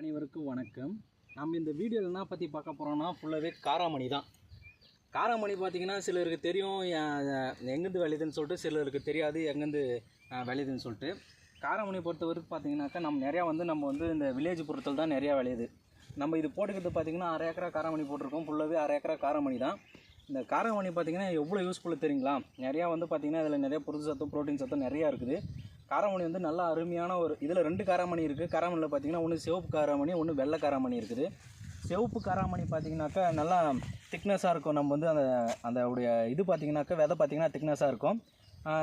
அனைவருக்கும் வணக்கம். நம்ம இந்த வீடியோவில் என்ன பற்றி பார்க்க போகிறோம்னா ஃபுல்லாகவே காராமணி தான். காராமணி பார்த்தீங்கன்னா சிலருக்கு தெரியும் எங்கேருந்து விளையுதுன்னு சொல்லிட்டு சிலருக்கு தெரியாது எங்கேருந்து விளையுதுன்னு சொல்லிட்டு. காராமணி பொறுத்த வரைக்கும் பார்த்தீங்கன்னாக்கா நம்ம நிறையா வந்து நம்ம வந்து இந்த வில்லேஜ் பொருட்கள் தான் நிறையா விளையுது நம்ம இது போட்டுக்கிறது பார்த்தீங்கன்னா அரை ஏக்கரா காராமணி போட்டிருக்கோம். ஃபுல்லாகவே அரை ஏக்கரா காராமணி தான். இந்த காராமணி பார்த்தீங்கன்னா எவ்வளோ யூஸ்ஃபுல் தெரியுங்களா? நிறையா வந்து பார்த்திங்கன்னா இதில் நிறைய புரத சத்தம் ப்ரோட்டீன் சத்தம் நிறையா இருக்குது. காராமணி வந்து நல்லா அருமையான ஒரு இதில் ரெண்டு காராமணி இருக்குது காராமணியில் பார்த்தீங்கன்னா ஒன்று சிவப்பு காராமணி ஒன்று வெள்ளை காராமணி இருக்குது. சிவப்பு காராமணி பார்த்தீங்கன்னாக்கா நல்லா திக்னஸாக இருக்கும். நம்ம வந்து அந்த அந்த உடைய இது பார்த்தீங்கன்னாக்கா விதை பார்த்தீங்கன்னா திக்னஸாக இருக்கும்.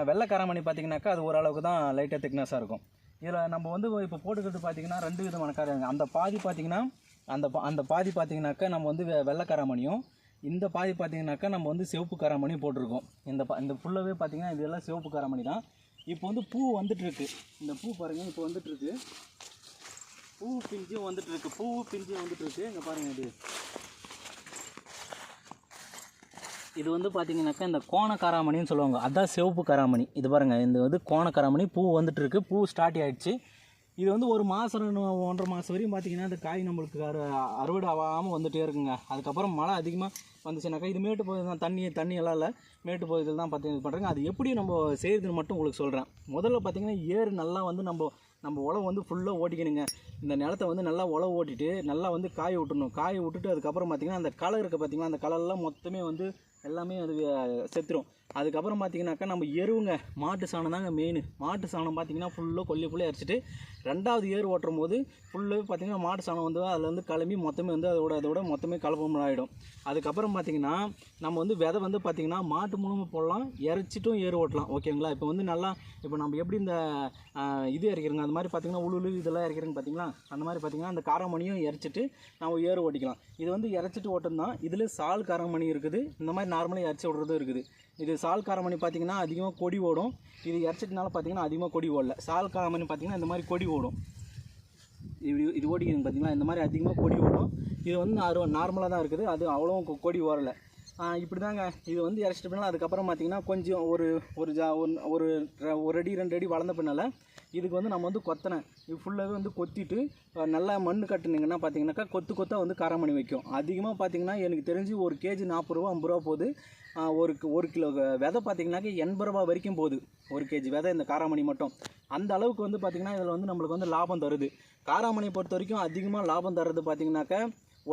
வெள்ளை காராமணி பார்த்தீங்கன்னாக்கா அது ஓரளவுக்கு தான் லைட்டாக திக்னஸாக இருக்கும். இதில் நம்ம வந்து இப்போ போட்டுக்கிறது பார்த்தீங்கன்னா ரெண்டு விதமான காரம் அந்த பாதி பார்த்தீங்கன்னா அந்த பா- அந்த பாதி பார்த்தீங்கன்னாக்கா நம்ம வந்து வெ- வெள்ளை காராமணியும் இந்த பாதி பார்த்தீங்கன்னாக்கா நம்ம வந்து சிவப்பு காராமணியும் போட்டிருக்கோம். இந்த பா இந்த ஃபுல்லாகவே பார்த்தீங்கன்னா இதெல்லாம் சிவப்பு காராமணி தான். இப்போ வந்து பூ வந்துட்டுருக்கு. இந்த பூ பாருங்கள் இப்போ வந்துட்டுருக்கு. பூ பிஞ்சும் வந்துட்டுருக்கு பூ பிஞ்சும் வந்துட்டுருக்கு. இங்கே பாருங்கள் இது. இது வந்து பார்த்தீங்கன்னாக்கா இந்த கோண காராமணின்னு சொல்லுவாங்க. அதான் சிவப்பு காராமணி. இது பாருங்கள் இந்த வந்து கோண காராமணி. பூ வந்துட்டு இருக்கு பூ ஸ்டார்ட் ஆகிடுச்சு இது வந்து ஒரு மாதம் ஒன்றரை மாதம் வரையும் பார்த்தீங்கன்னா அந்த காய் நம்மளுக்கு அறு அறுவடை ஆகாமல் வந்துட்டே இருக்குங்க. அதுக்கப்புறம் மழை அதிகமாக வந்துச்சுனாக்கா இது மேட்டு பகுதி தான் தண்ணி தண்ணி எல்லாம் இல்லை. மேட்டு பகுதியில் தான் பார்த்து இது பண்ணுறாங்க அது எப்படி நம்ம செய்கிறதுன்னு மட்டும் உங்களுக்கு சொல்கிறேன் முதல்ல பார்த்தீங்கன்னா ஏர் நல்லா வந்து நம்ம நம்ம உழவு வந்து ஃபுல்லாக ஓட்டிக்கணுங்க. இந்த நிலத்தை வந்து நல்லா உழவு ஓட்டிட்டு நல்லா வந்து காய விட்டுணும். காய விட்டுட்டு அதுக்கப்புறம் பார்த்திங்கன்னா அந்த களை இருக்குது பார்த்திங்கன்னா அந்த கலர்லாம் மொத்தமே வந்து எல்லாமே அது செத்துரும். அதுக்கப்புறம் பார்த்திங்கனாக்கா நம்ம எருவுங்க மாட்டு சாணம் தாங்க மெயின் மாட்டு சாணம் பார்த்தீங்கன்னா ஃபுல்லாக கொல்லி ஃபுல்லாக அரிச்சிட்டு ரெண்டாவது ஏர் ஓட்டும் போது ஃபுல்லாக பார்த்திங்கன்னா மாட்டு சாணம் வந்து அதில் வந்து கிளம்பி மொத்தமே வந்து அதோட அதோட மொத்தமே கலப்பம் ஆகிடும் அதுக்கப்புறம் பார்த்தீங்கன்னா நம்ம வந்து விதை வந்து பார்த்திங்கன்னா மாட்டு மூலமாக போடலாம் இறைச்சிட்டும் ஏர் ஓட்டலாம். ஓகேங்களா இப்போ வந்து நல்லா இப்போ நம்ம எப்படி இந்த இது இறக்கிறோங்க அந்த மாதிரி பார்த்தீங்கன்னா உளுளு இதெல்லாம் இறக்கிறோங்க பார்த்திங்களா அந்த மாதிரி பார்த்தீங்கன்னா அந்த காரமணியும் இறைச்சிட்டு நம்ம ஏர் ஓட்டிக்கலாம். இது வந்து இறைச்சிட்டு ஓட்டம் தான் இதில் சால் காரமணி இருக்குது. இந்த மாதிரி நார்மலாக இறைச்சி விட்றதும் இருக்குது. இது சால் காரமணி பார்த்தீங்கன்னா அதிகமாக கொடி ஓடும். இது இறச்சிட்டனால பார்த்தீங்கன்னா அதிகமாக கொடி ஓடல. சால் காரமணி பார்த்தீங்கன்னா இந்த மாதிரி கொடி ஓடும். இப்படி இது ஓடிக்கிறது பார்த்தீங்களா? இந்த மாதிரி அதிகமாக கொடி ஓடும். இது வந்து நார்மலாக தான் இருக்குது. அது அவ்வளோ கொ- கொடி ஓரலை இப்படி தாங்க இது வந்து இறச்சிட்டு பின்னால் அதுக்கப்புறம் பார்த்தீங்கன்னா கொஞ்சம் ஒரு ஒரு ஜா ஒன்- ஒரு ஒரு அடி ரெண்டு அடி வளர்ந்த பின்னால் இதுக்கு வந்து நம்ம வந்து கொத்தனை. இது ஃபுல்லாகவே வந்து கொத்திட்டு நல்லா மண் கட்டுனீங்கன்னா பார்த்தீங்கன்னாக்கா கொத்து கொத்தாக வந்து காரமணி வைக்கும். அதிகமாக பார்த்தீங்கன்னா எனக்கு தெரிஞ்சு ஒரு கேஜி நாற்பது ரூபா ஐம்பது ரூபா போகுது. ஒரு ஒரு கிலோ விதை பார்த்திங்கனாக்கா எண்பது ரூபா வரைக்கும் போகுது. ஒரு கேஜி விதை இந்த காராமணி மட்டும். அந்த அளவுக்கு வந்து பார்த்திங்கன்னா இதில் வந்து நம்மளுக்கு வந்து லாபம் தருது. காராமணி பொறுத்த வரைக்கும் அதிகமாக லாபம் தர்றது பார்த்தீங்கன்னாக்கா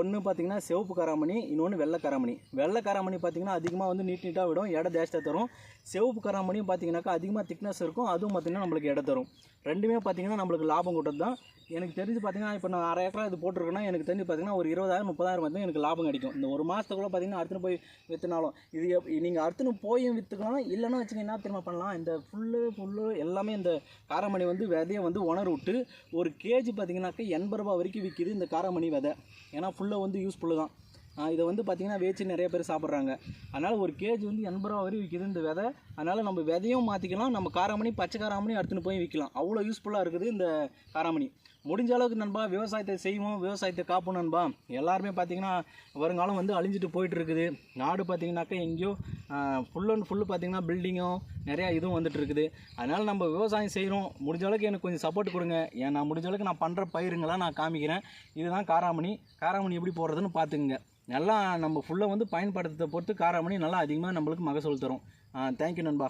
ஒன்று பார்த்தீங்கன்னா சிவப்பு காராமணி இன்னொன்று வெள்ளை காராமணி. வெள்ளை காராமணி பார்த்தீங்கன்னா அதிகமாக வந்து நீட் நீட்டாக விடும் எடை ஜாஸ்தியாக தரும். சிவப்பு காராமணியும் பார்த்தீங்கன்னாக்கா அதிகமாக திக்னஸ் இருக்கும் அதுவும் பார்த்தீங்கன்னா நம்மளுக்கு எடை தரும். ரெண்டுமே பார்த்தீங்கன்னா நம்மளுக்கு லாபம் கூட்டது தான் எனக்கு தெரிஞ்சு பார்த்தீங்கன்னா இப்போ நான் அரை ஏக்கரா இது போட்டிருக்கேன்னா எனக்கு தெரிஞ்சு பார்த்தீங்கன்னா ஒரு இருபதாயிரம் முப்பதாயிரம் வந்து எனக்கு லாபம் கிடைக்கும். இந்த ஒரு மாதத்துக்குள்ள பார்த்திங்கன்னா அறுத்துன்னு போய் விற்றுனாலும் இது நீங்கள் அறுத்துன்னு போயும் விற்றுக்கலாம் இல்லைன்னா வச்சுங்க என்ன திரும்ப பண்ணலாம்? இந்த ஃபுல்லு ஃபுல்லு எல்லாமே இந்த காரமணி வந்து விதையை வந்து உணர விட்டு ஒரு கேஜி பார்த்தீங்கன்னாக்கா எண்பது ரூபா வரைக்கும் விற்கிது இந்த காரமணி விதை. ஏன்னா ஃபுல்லாக வந்து யூஸ்ஃபுல்லு தான். இதை வந்து பார்த்திங்கன்னா வேச்சு நிறைய பேர் சாப்பிட்றாங்க. அதனால் ஒரு கேஜி வந்து எண்பது ரூபா வரையும் விற்கிது இந்த விதை. அதனால் நம்ம விதையும் மாற்றிக்கலாம் நம்ம காராமணி பச்சை காராமணி அடுத்துன்னு போய் விற்கலாம் அவ்வளோ யூஸ்ஃபுல்லாக இருக்குது இந்த காராமணி. முடிஞ்ச அளவுக்கு நண்பா விவசாயத்தை செய்வோம் விவசாயத்தை காப்போம் நண்பா. எல்லாருமே பார்த்தீங்கன்னா வருங்காலம் வந்து அழிஞ்சிட்டு போயிட்டு இருக்குது நாடு பார்த்தீங்கன்னாக்கா எங்கேயோ ஃபுல் அண்ட் ஃபுல்லு பார்த்தீங்கன்னா பில்டிங்கும் நிறையா இதுவும் வந்துட்டு இருக்குது அதனால் நம்ம விவசாயம் செய்கிறோம் முடிஞ்ச அளவுக்கு எனக்கு கொஞ்சம் சப்போர்ட் கொடுங்க. ஏன் நான் முடிஞ்ச அளவுக்கு நான் பண்ணுற பயிருங்களாம் நான் காமிக்கிறேன். இதுதான் காராமணி. காராமணி எப்படி போடுறதுன்னு பார்த்துக்குங்க நல்லா நம்ம ஃபுல்லாக வந்து பயன்படுத்துறதை பொறுத்து காராமணி நல்லா அதிகமாக நம்மளுக்கு மகசூல் தரும். தேங்க்யூ நண்பா.